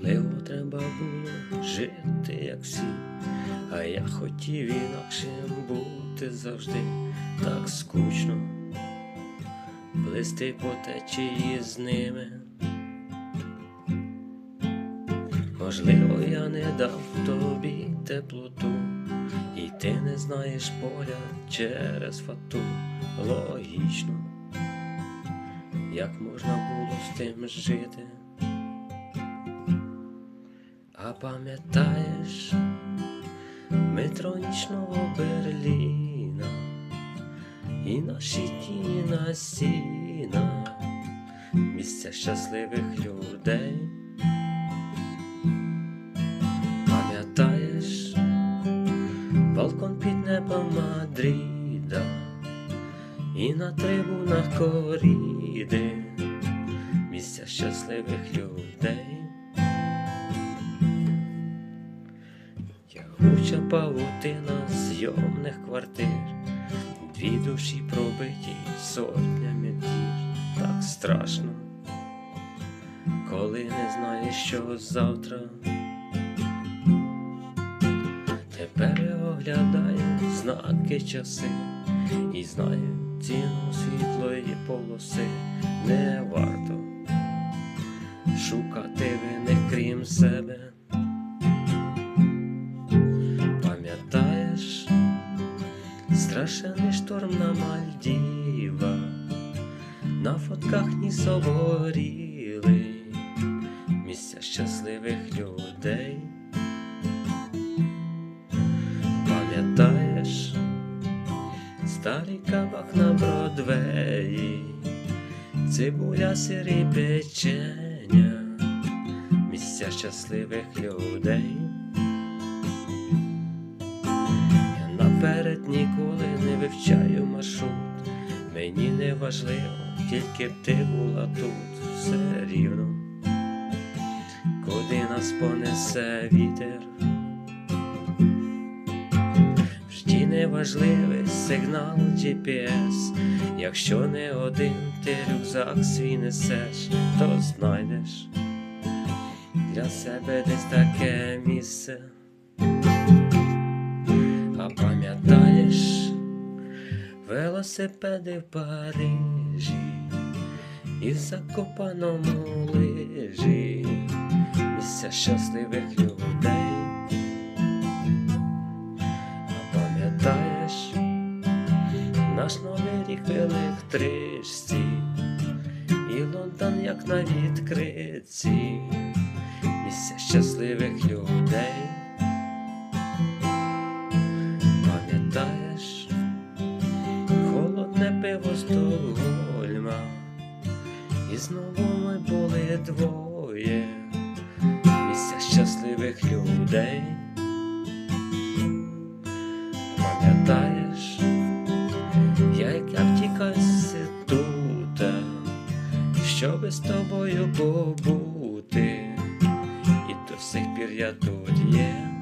Можливо, треба було жити, як всі, а я хотів інакшим бути завжди так скучно, плисти по течії з ними. Можливо, я не дав тобі теплоту, і ти не знаєш поля через фату. Логічно, як можна було з тим жити. А пам'ятаєш метро нічного Берліна і наші тіні на стінах, місця щасливих людей. Пам'ятаєш балкон під небом Мадріда і на трибунах коріди, місця щасливих людей. Тягуча павутина зйомних квартир, дві душі пробиті сотнями дір, так страшно, коли не знаєш, що завтра. Тепер я оглядаю знаки часи і знаю ціну світлої полоси не варто шукати вини крім себе. Страшенний шторм на Мальдівах, на фотках ні соборіли, місця щасливих людей. Пам'ятаєш старий кабак на Бродвеї, цибуля сирі печення, місця щасливих людей. Вивчаю маршрут, мені не важливо, тільки б ти була тут все рівно, куди нас понесе вітер. В житті неважливий сигнал GPS, якщо не один ти рюкзак свій несеш, то знайдеш для себе десь таке місце. А пам'ятаєш велосипеди в Парижі і в закопаному лижі місця щасливих людей. А пам'ятаєш наш новий рік в електричці і Лондон як на відкритці місця щасливих людей. Щасливих людей. Пам'ятаєш, як я втікаю тута, тут, щоби з тобою побути, і до сих пір я тут є.